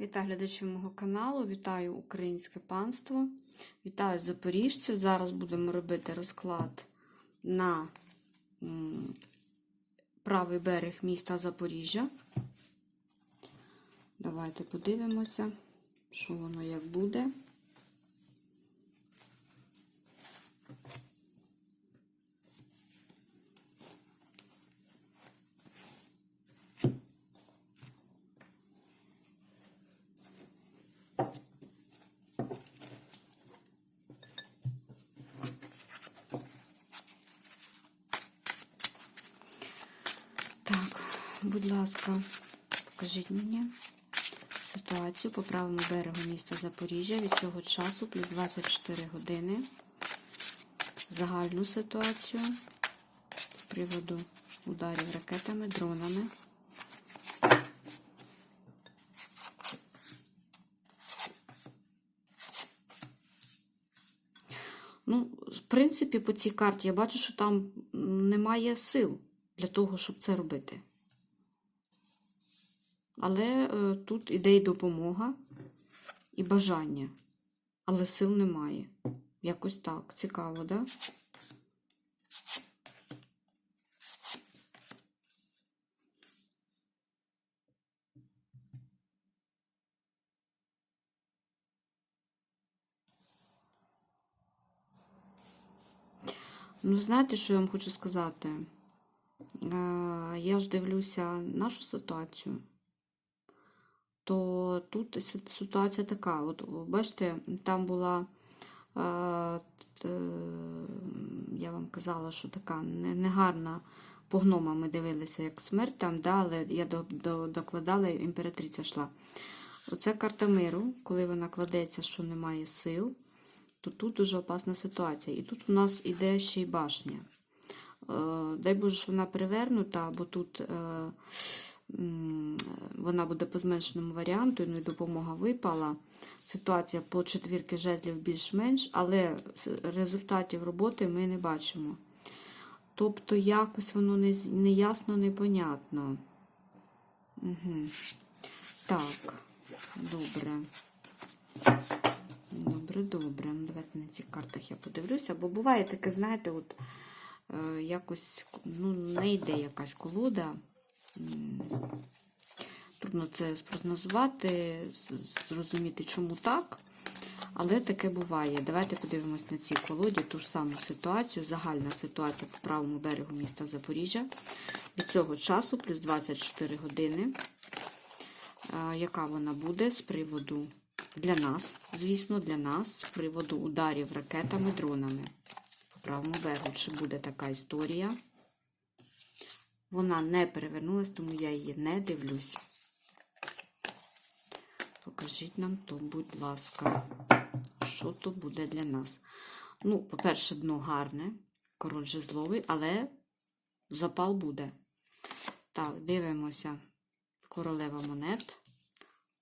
Вітаю глядачів мого каналу, вітаю українське панство, вітаю запоріжців. Зараз будемо робити розклад на правий берег міста Запоріжжя. Давайте подивимося, що воно як буде. Так, будь ласка, покажіть мені ситуацію по правому берегу міста Запоріжжя від цього часу плюс 24 години. Загальну ситуацію з приводу ударів ракетами, дронами. Ну, в принципі, по цій карті я бачу, що там немає сил для того, щоб це робити. Але е, тут іде і допомога, і бажання. Але сил немає. Якось так. Цікаво, да? Ну, знаєте, що я вам хочу сказати? Е, Я ж дивлюся нашу ситуацію, то тут ситуація така. От бачите, там була, е, е, я вам казала, що така негарна по гномам ми дивилися, як смерть там, да, але я до, до, докладала, імператриця йшла. Оця карта миру, коли вона кладеться, що немає сил, то тут дуже опасна ситуація. І тут у нас іде ще й башня. Е, Дай Боже, що вона перевернута, бо тут вона буде по зменшеному варіанту, ну і допомога випала. Ситуація по четвірки жезлів більш-менш, але результатів роботи ми не бачимо. Тобто якось воно не, неясно, непонятно. Угу. Так, добре. Добре, добре. Ну, Давайте на цих картах я подивлюся, бо буває таке, знаєте, от е, якось ну, не йде якась колода. Трудно це спрогнозувати, зрозуміти, чому так. Але таке буває. Давайте подивимось на цій колоді ту ж саму ситуацію. Загальна ситуація по правому берегу міста Запоріжжя. Від цього часу плюс 24 години. Яка вона буде з приводу для нас, звісно, для нас, з приводу ударів ракетами, дронами. По правому берегу, чи буде така історія. Вона не перевернулась, тому я її не дивлюсь. Покажіть нам то, будь ласка, що то буде для нас. Ну, по-перше, дно гарне, король жезловий, але запал буде. Так, дивимося. Королева монет,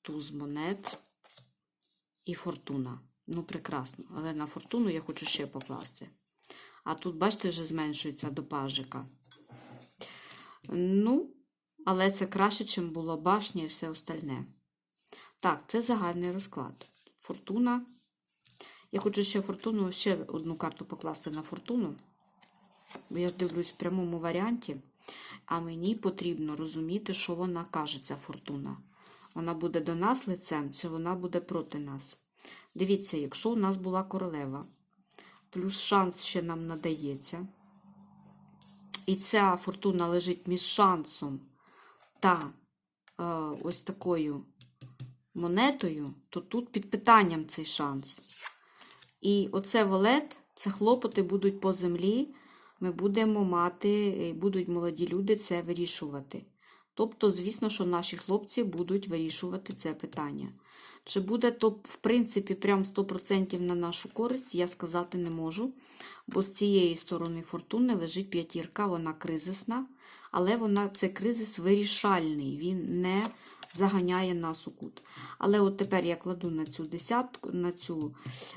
туз монет і фортуна. Ну, прекрасно. Але на фортуну я хочу ще покласти. А тут, бачите, вже зменшується до пажика. Ну, але це краще, чим було башня і все остальне. Так, це загальний розклад. Фортуна. Я хочу ще фортуну, ще одну карту покласти на фортуну. Бо я ж дивлюсь в прямому варіанті. А мені потрібно розуміти, що вона каже, ця фортуна. Вона буде до нас лицем, чи вона буде проти нас. Дивіться, якщо у нас була королева, плюс шанс ще нам надається. І ця фортуна лежить між шансом та е, ось такою монетою, то тут під питанням цей шанс. І оце валет, це хлопоти будуть по землі. Ми будемо мати, е, будуть молоді люди це вирішувати. Тобто, звісно, що наші хлопці будуть вирішувати це питання. Чи буде то, в принципі, прям 100% на нашу користь, я сказати не можу. Бо з цієї сторони фортуни лежить п'ятірка, вона кризисна, але вона це кризис вирішальний, він не заганяє нас у кут. Але от тепер я кладу на цю десятку, на цю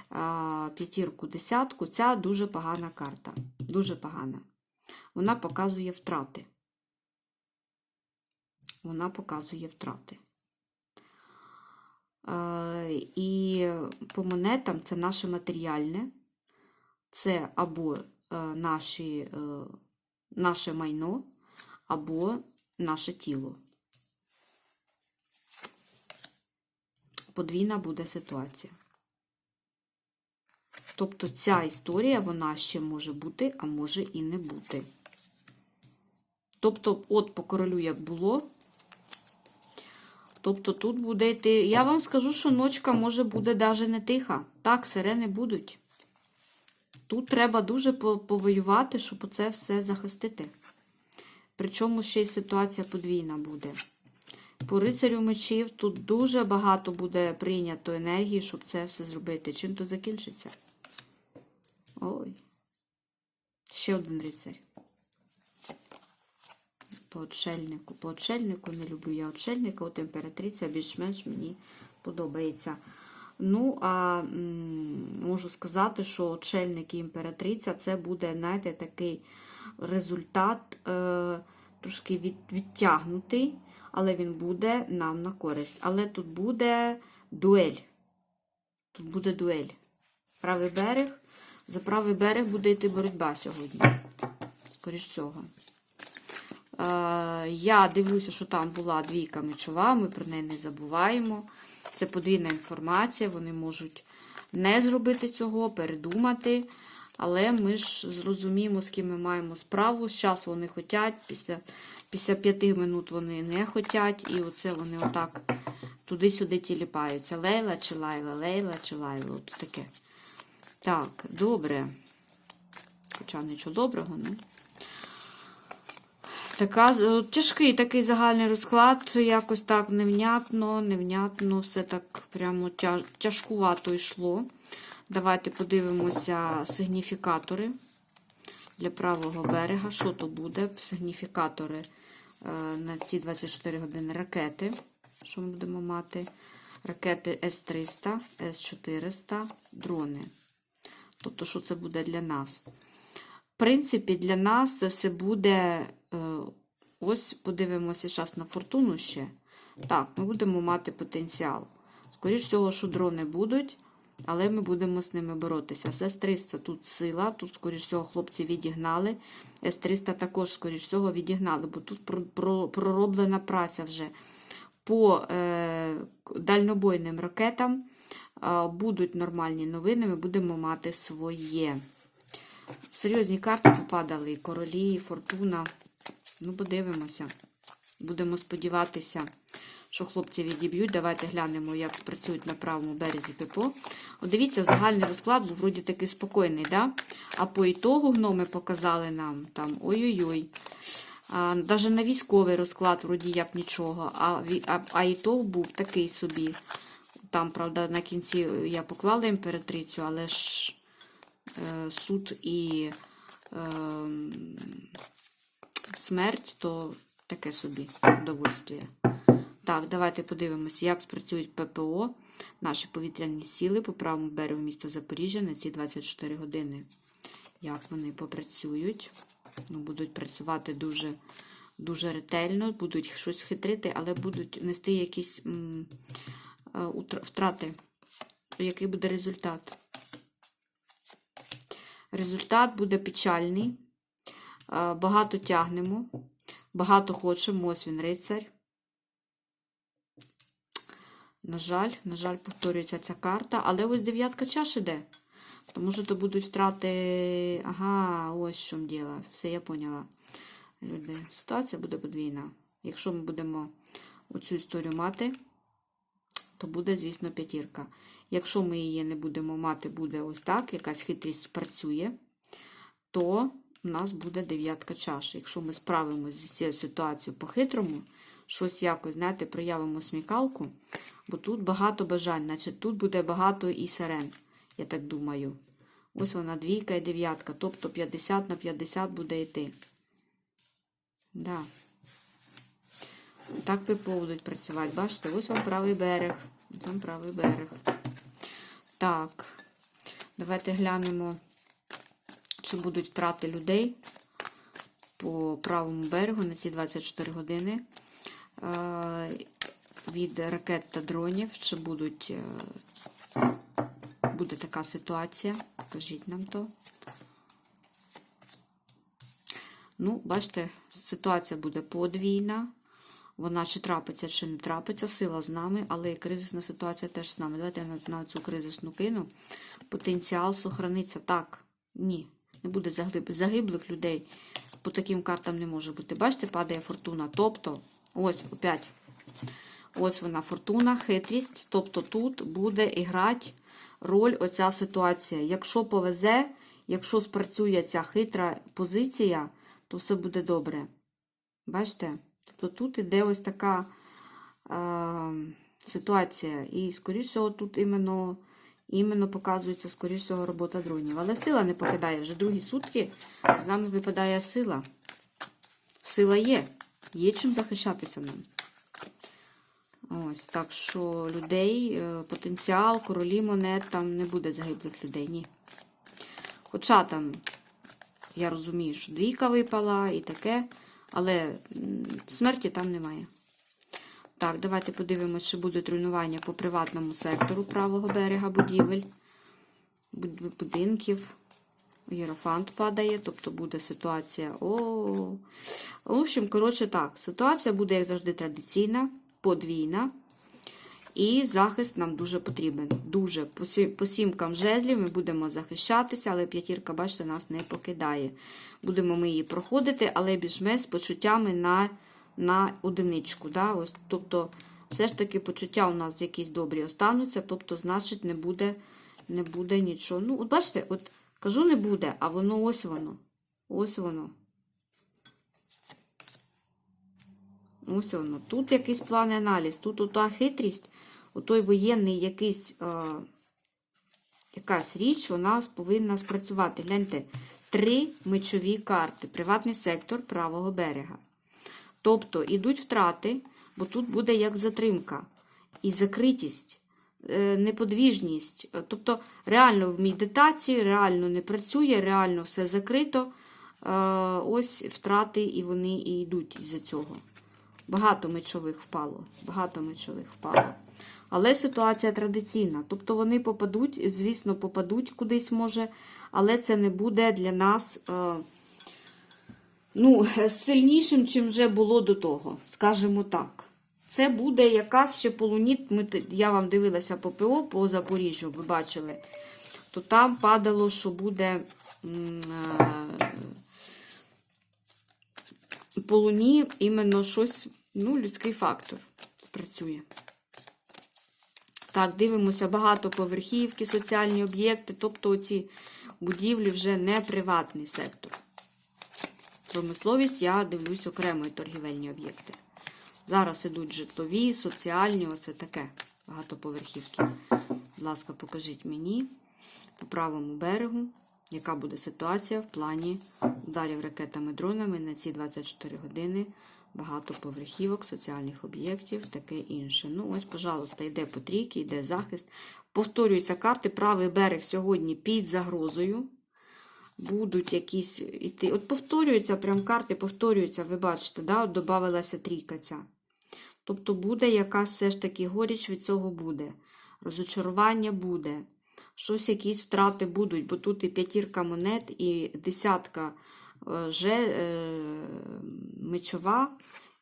а, п'ятірку десятку, ця дуже погана карта. Дуже погана. Вона показує втрати. Вона показує втрати. І по монетам це наше матеріальне, це або е, наші, е, наше майно, або наше тіло. Подвійна буде ситуація. Тобто ця історія, вона ще може бути, а може і не бути. Тобто, от по королю як було. Тобто тут буде йти. Я вам скажу, що ночка може буде навіть не тиха. Так, сирени будуть. Тут треба дуже повоювати, щоб це все захистити. Причому ще й ситуація подвійна буде. По рицарю мечів тут дуже багато буде прийнято енергії, щоб це все зробити. Чим то закінчиться? Ой. Ще один рицарь. По отшельнику. По отшельнику не люблю я отшельника, от імператриця більш-менш мені подобається. Ну, а можу сказати, що отшельник і імператриця це буде, знаєте, такий результат е, трошки від, відтягнутий, але він буде нам на користь. Але тут буде дуель. Тут буде дуель. Правий берег. За правий берег буде йти боротьба сьогодні. Скоріш всього. Я дивлюся, що там була двійка мечова, ми про неї не забуваємо. Це подвійна інформація, вони можуть не зробити цього, передумати. Але ми ж зрозуміємо, з ким ми маємо справу. Зараз вони хочуть, після, після п'яти минут вони не хочуть, і оце вони отак туди-сюди тіліпаються. Лейла чи лайла, лейла чи лайла. От таке. Так, добре. Хоча нічого доброго, ну. Така, тяжкий такий загальний розклад, якось так невнятно, невнятно, все так прямо тя- тяжкувато йшло. Давайте подивимося сигніфікатори для правого берега. Що то буде? Сигніфікатори е, на ці 24 години ракети. Що ми будемо мати? Ракети С-300, С-400, дрони. Тобто, що це буде для нас? В принципі, для нас це все буде. Е, Ось подивимося зараз на фортуну ще. Так, ми будемо мати потенціал. Скоріше всього, що дрони будуть, але ми будемо з ними боротися. З С-300 тут сила, тут, скоріш всього, хлопці відігнали. С-300 також, скоріш всього, відігнали, бо тут про- про- пророблена праця вже. По е, дальнобойним ракетам е, будуть нормальні новини, ми будемо мати своє. Серйозні карти попадали, і королі, і фортуна. Ну, подивимося. Будемо сподіватися, що хлопці відіб'ють. Давайте глянемо, як спрацюють на правому березі ППО. От дивіться, загальний розклад був вроді такий спокійний, да? а по ітогу гноми показали нам там ой-ой-ой. Навіть на військовий розклад, вроді як нічого, а, а, а ітог був такий собі. Там, правда, на кінці я поклала імператрицю, але ж е, суд і е, смерть, то таке собі удовольствие. Так, давайте подивимося, як спрацюють ППО, наші повітряні сили по правому берегу міста Запоріжжя на ці 24 години. Як вони попрацюють. Ну, будуть працювати дуже, дуже ретельно, будуть щось хитрити, але будуть нести якісь м, е, втрати. Який буде результат? Результат буде печальний. Багато тягнемо, багато хочемо. Ось він рицарь. На жаль, на жаль, повторюється ця карта, але ось дев'ятка чаш іде. Тому що то будуть втрати. Ага, ось в чому діло. Все, я поняла. Люди, ситуація буде подвійна. Якщо ми будемо оцю історію мати, то буде, звісно, п'ятірка. Якщо ми її не будемо мати, буде ось так, якась хитрість працює, то у нас буде дев'ятка чаш. Якщо ми справимося з цією ситуацією по-хитрому, щось якось, знаєте, проявимо смікалку, бо тут багато бажань, значить тут буде багато і сирен, я так думаю. Ось вона двійка і дев'ятка, тобто 50 на 50 буде йти. Да. Так ППО будуть працювати. Бачите, ось вам правий берег. Там правий берег. Так, давайте глянемо, чи будуть втрати людей по правому берегу на ці 24 години. Е, від ракет та дронів, чи будуть, е, буде така ситуація. Покажіть нам то. Ну, бачите, ситуація буде подвійна. Вона чи трапиться, чи не трапиться, сила з нами, але і кризисна ситуація теж з нами. Давайте я на, на цю кризисну кину. Потенціал сохраниться. Так, ні, не буде загиблих людей. По таким картам не може бути. Бачите, падає фортуна. Тобто, ось опять. Ось вона фортуна, хитрість. Тобто тут буде іграти роль оця ситуація. Якщо повезе, якщо спрацює ця хитра позиція, то все буде добре. Бачите? Тобто тут іде ось така е, ситуація. І, скоріш всього, тут іменно, іменно показується, скоріш всього, робота дронів. Але сила не покидає. Вже другі сутки з нами випадає сила. Сила є. Є чим захищатися нам. Ось, так що людей, е, потенціал, королі монет, там не буде загиблих людей, ні. Хоча там, я розумію, що двійка випала і таке, але смерті там немає. Так, давайте подивимося, чи будуть руйнування по приватному сектору правого берега будівель, будинків. Єрофант падає, тобто буде ситуація. О, в общем, коротше, так, ситуація буде, як завжди, традиційна, подвійна. І захист нам дуже потрібен. Дуже. По сімкам жезлів ми будемо захищатися, але п'ятірка, бачите, нас не покидає. Будемо ми її проходити, але більш-менш з почуттями на, на одиничку. Да? Ось, тобто, все ж таки почуття у нас якісь добрі остануться, тобто, значить, не буде, не буде нічого. Ну, от бачите, от кажу, не буде, а воно ось воно. Ось воно. Ось воно. Тут якийсь план аналіз, тут ота хитрість, отой воєнний якийсь, е, якась річ, вона повинна спрацювати. Гляньте, три мечові карти, приватний сектор правого берега. Тобто йдуть втрати, бо тут буде як затримка і закритість, е, неподвіжність. Е, Тобто реально в медитації, реально не працює, реально все закрито. Е, Ось втрати, і вони і йдуть із-за цього. Багато мечових впало. Багато мечових впало. Але ситуація традиційна. Тобто вони попадуть, звісно, попадуть кудись може, але це не буде для нас ну, сильнішим, чим вже було до того. Скажімо так. Це буде якась ще полуніт. Ми, я вам дивилася по ПО по Запоріжжю, ви бачили. То там падало, що буде е, по луні іменно щось, ну, людський фактор працює. Так, дивимося багатоповерхівки, соціальні об'єкти, тобто ці будівлі вже не приватний сектор. Промисловість я дивлюсь окремо і торгівельні об'єкти. Зараз ідуть житлові, соціальні, оце таке багатоповерхівки. Будь ласка, покажіть мені по правому берегу, яка буде ситуація в плані ударів ракетами-дронами на ці 24 години. Багатоповерхівок, соціальних об'єктів, таке інше. Ну, ось, пожалуйста, йде по трійки, йде захист. Повторюються карти, правий берег сьогодні під загрозою. Будуть якісь іти. От повторюються, прям карти повторюються, ви бачите, да? от додавалася трійка ця. Тобто буде якась все ж таки горіч від цього буде. Розочарування буде. Щось якісь втрати будуть, бо тут і п'ятірка монет, і десятка е, же, е, мечова,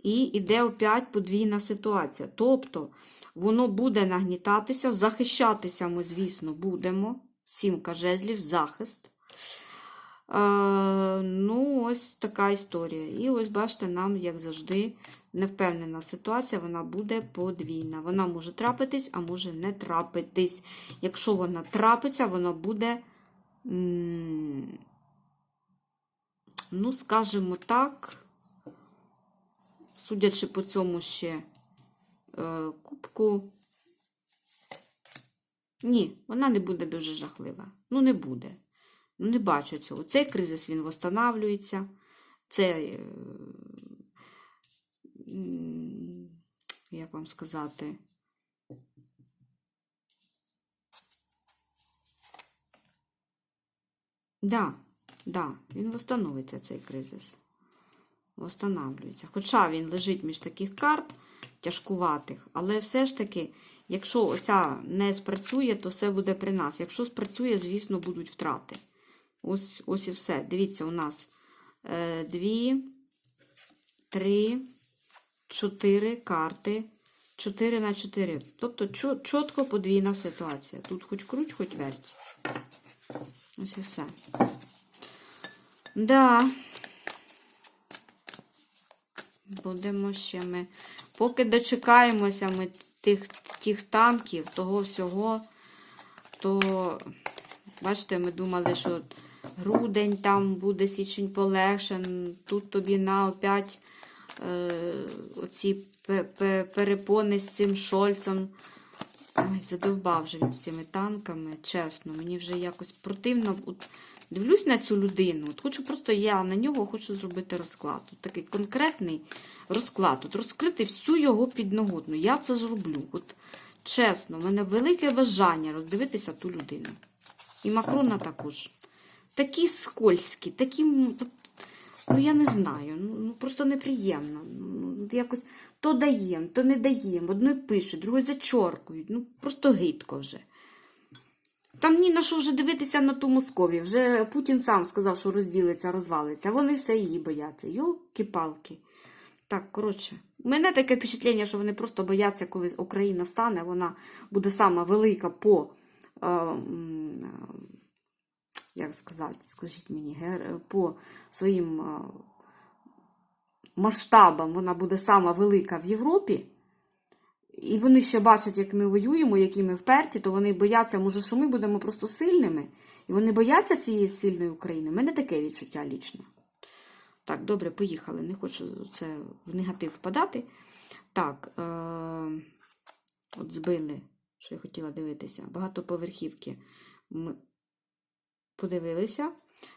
і йде опять подвійна ситуація. Тобто воно буде нагнітатися, захищатися ми, звісно, будемо. Сімка жезлів, захист. Ну, ось така історія. І ось, бачите, нам, як завжди, невпевнена ситуація, вона буде подвійна. Вона може трапитись, а може не трапитись. Якщо вона трапиться, вона буде, ну, скажімо так, судячи по цьому ще е, кубку. Ні, вона не буде дуже жахлива. Ну, не буде. Ну, не бачу цього. Цей кризис він восстанавлюється. Це, е, як вам сказати, да, да, він восстановиться, цей кризис. Восстанавлюється. Хоча він лежить між таких карт, тяжкуватих. Але все ж таки, якщо оця не спрацює, то все буде при нас. Якщо спрацює, звісно, будуть втрати. Ось, ось і все. Дивіться, у нас е, дві, три, чотири карти. 4 на 4. Тобто чітко подвійна ситуація. Тут хоч круть, хоч верть. Ось і все. Да. Будемо ще ми. Поки дочекаємося ми тих, тих танків, того всього, то, бачите, ми думали, що грудень там буде січень полегшен, тут тобі на опять е, оці пе- пе- перепони з цим шольцем. Ой, задовбав вже він з цими танками, чесно. Мені вже якось противно. От, дивлюсь на цю людину. От хочу просто я на нього хочу зробити розклад. От такий конкретний розклад. От розкрити всю його підноготну. Я це зроблю. От чесно, в мене велике бажання роздивитися ту людину. І Макрона також. Такі скользькі, такі. Ну, я не знаю. Ну, ну просто неприємно. Ну, якось то даємо, то не даємо. Одної пишуть, другої зачоркують. Ну, просто гидко вже. Там ні на що вже дивитися на ту Московію. Вже Путін сам сказав, що розділиться, розвалиться. Вони все її бояться. Йолки-палки. Так, коротше, у мене таке впечатлення, що вони просто бояться, коли Україна стане, вона буде сама велика по. Е, як сказати, скажіть мені, по своїм е, масштабам вона буде сама велика в Європі. І вони ще бачать, як ми воюємо, які ми вперті, то вони бояться, може, що ми будемо просто сильними. І вони бояться цієї сильної України. У мене таке відчуття лічно. Так, добре, поїхали. Не хочу це в негатив впадати. Так, е- от збили, що я хотіла дивитися. Багатоповерхівки подивилися.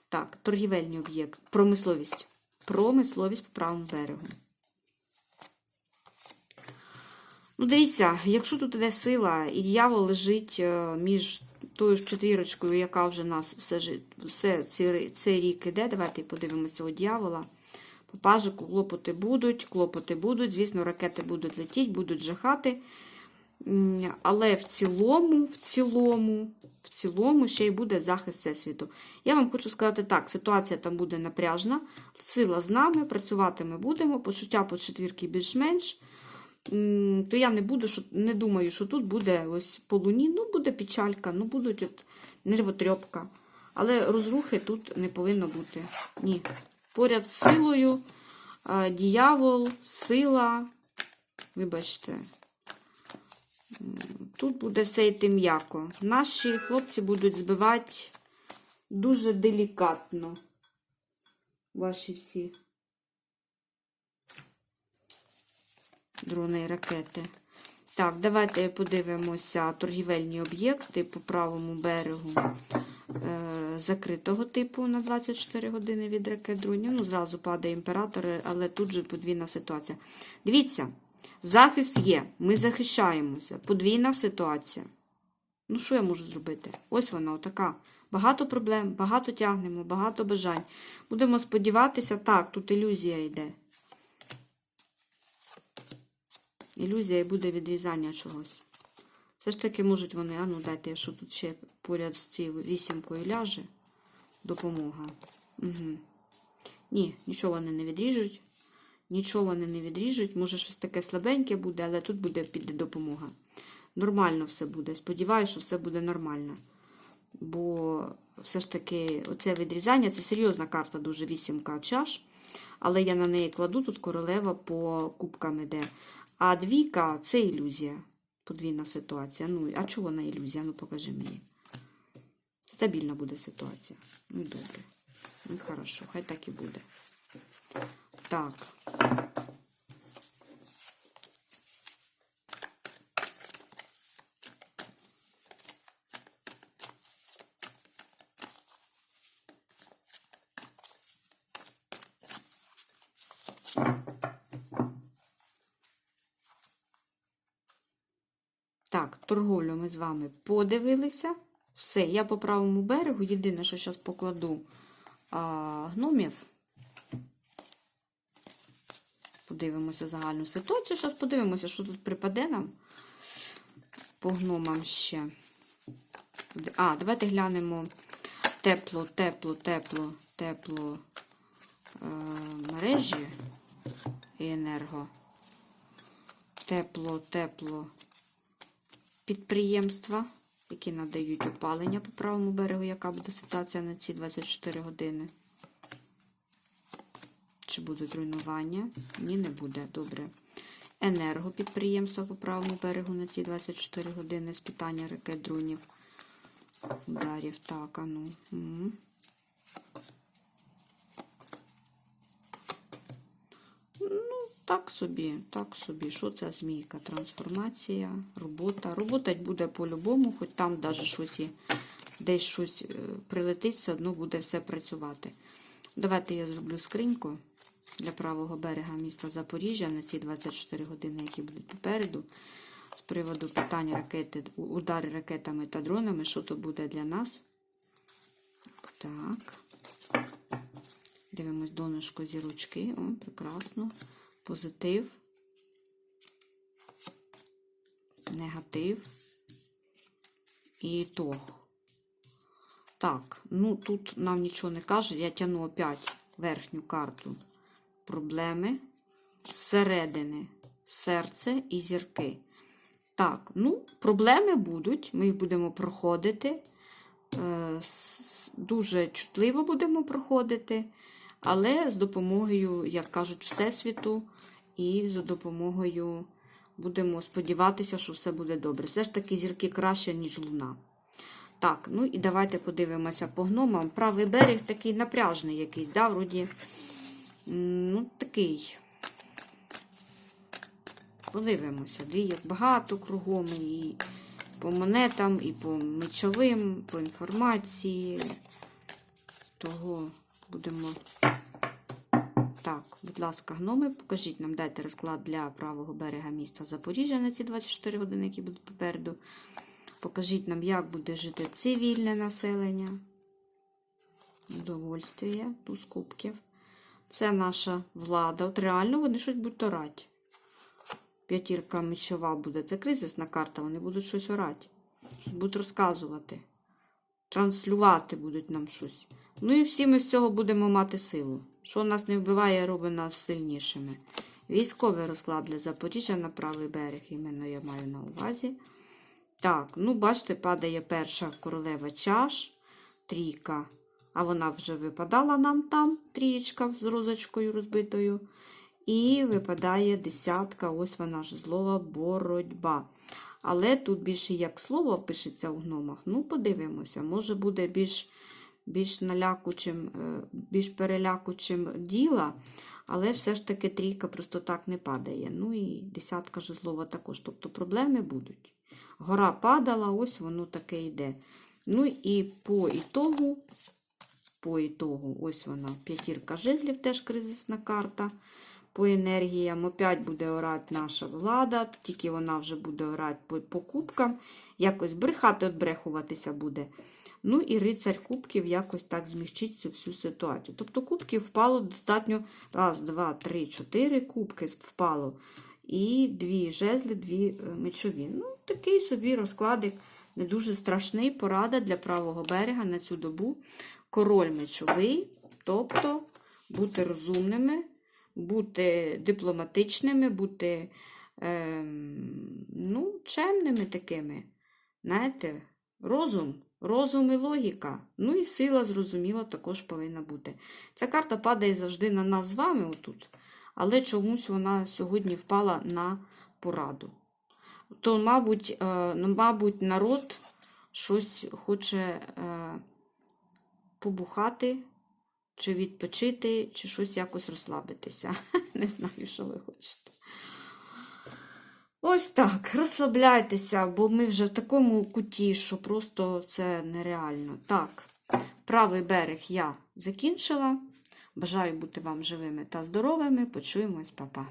Так, торгівельний об'єкт, промисловість. Промисловість по правому берегу. Ну, дивіться, якщо тут іде сила, і дьявол лежить е, між тою ж четвірочкою, яка вже нас все, все цей, рік іде, давайте подивимося цього дьявола. По пажику клопоти будуть, клопоти будуть, звісно, ракети будуть летіти, будуть жахати. Але в цілому, в цілому, в цілому ще й буде захист всесвіту. Я вам хочу сказати так: ситуація там буде напряжна, сила з нами, працювати ми будемо, почуття по четвірки більш-менш. То я не буду, не думаю, що тут буде ось по луні, ну буде печалька, ну будуть от нервотрьопка. Але розрухи тут не повинно бути. Ні. Поряд з силою, діявол, сила. Вибачте. Тут буде все йти м'яко. Наші хлопці будуть збивати дуже делікатно. Ваші всі дрони і ракети. Так, давайте подивимося торгівельні об'єкти по правому берегу е, закритого типу на 24 години від ракет дронів. Ну, зразу падає імператор, але тут же подвійна ситуація. Дивіться, захист є, ми захищаємося. Подвійна ситуація. Ну, що я можу зробити? Ось вона, отака. Багато проблем, багато тягнемо, багато бажань. Будемо сподіватися, так, тут ілюзія йде. Ілюзія і буде відрізання чогось. Все ж таки можуть вони, а ну дайте, що тут ще поряд з цією вісімкою ляже. Допомога. Угу. Ні, нічого вони не відріжуть. Нічого вони не відріжуть. Може, щось таке слабеньке буде, але тут буде піде допомога. Нормально все буде. Сподіваюся, що все буде нормально. Бо все ж таки, оце відрізання це серйозна карта, дуже вісімка чаш. Але я на неї кладу тут королева по кубкам іде. А двійка це ілюзія. Подвійна ситуація. Ну, а чого вона ілюзія? Ну, покажи мені. Стабільна буде ситуація. Ну добре. Ну хорошо, хай так і буде. Так. Так, торговлю ми з вами подивилися. Все, я по правому берегу. Єдине, що зараз покладу а, гномів. Подивимося загальну ситуацію. Зараз подивимося, що тут припаде нам по гномам ще. А, давайте глянемо тепло, тепло, тепло, тепло е, мережі і енерго. Тепло, тепло підприємства, які надають опалення по правому берегу, яка буде ситуація на ці 24 години. Чи будуть руйнування? Ні, не буде. Добре. Енергопідприємства по правому берегу на ці 24 години з питання ракет, дронів, ударів. Так, а ну. Угу. Ну, так собі, так собі. Що це змійка? Трансформація, робота. Роботать буде по-любому, хоч там навіть щось є, десь щось е, прилетить, все одно буде все працювати. Давайте я зроблю скриньку для правого берега міста Запоріжжя на ці 24 години, які будуть попереду. З приводу питання ракети, удари ракетами та дронами, що то буде для нас. Так. Дивимось донышко зірочки. О, прекрасно. Позитив. Негатив. І ітог. Так, ну тут нам нічого не каже. Я тяну опять верхню карту проблеми зсередини серце і зірки. Так, ну, проблеми будуть, ми їх будемо проходити. Е, Дуже чутливо будемо проходити, але з допомогою, як кажуть, Всесвіту, і за допомогою будемо сподіватися, що все буде добре. Все ж таки зірки краще, ніж луна. Так, ну і давайте подивимося по гномам. Правий берег такий напряжний якийсь, да, вроді, ну, такий. Подивимося, двійок багато кругом і по монетам, і по мечовим, по інформації. Того будемо. Так, будь ласка, гноми, покажіть нам, дайте розклад для правого берега міста Запоріжжя на ці 24 години, які будуть попереду. Покажіть нам, як буде жити цивільне населення. Удовольствие, туз кубків. Це наша влада. От реально вони щось будуть орати. П'ятірка мечова буде. Це кризисна карта, вони будуть щось орати. Щось будуть розказувати. Транслювати будуть нам щось. Ну і всі ми з цього будемо мати силу. Що нас не вбиває, робить нас сильнішими. Військовий розклад для Запоріжжя на правий берег, іменно я маю на увазі. Так, ну, бачите, падає перша королева чаш, трійка. А вона вже випадала нам там, трієчка з розочкою розбитою. І випадає десятка, ось вона ж злова боротьба. Але тут більше як слово пишеться у гномах. Ну, подивимося, може буде більш більш налякучим, е, більш перелякучим діла, але все ж таки трійка просто так не падає. Ну і десятка жезлова також. Тобто проблеми будуть. Гора падала, ось воно таке йде. Ну і по ітогу, по ітогу, ось вона, п'ятірка жезлів, теж кризисна карта. По енергіям опять буде орати наша влада, тільки вона вже буде орати по, по кубкам, якось брехати, отбрехуватися буде. Ну і рицарь кубків якось так зміщить цю всю ситуацію. Тобто кубків впало достатньо раз, два, три, чотири кубки впало. І дві жезли, дві е, мечові. Ну, такий собі розкладик не дуже страшний. Порада для правого берега на цю добу. Король мечовий, тобто бути розумними, бути дипломатичними, бути е, ну, чемними такими. Знаєте, розум. Розум і логіка. Ну і сила, зрозуміло, також повинна бути. Ця карта падає завжди на нас з вами отут, але чомусь вона сьогодні впала на пораду. То, мабуть, е, ну, мабуть, народ щось хоче е, побухати, чи відпочити, чи щось якось розслабитися. Не знаю, що ви хочете. Ось так, розслабляйтеся, бо ми вже в такому куті, що просто це нереально. Так, правий берег я закінчила. Бажаю бути вам живими та здоровими. Почуємось, па-па.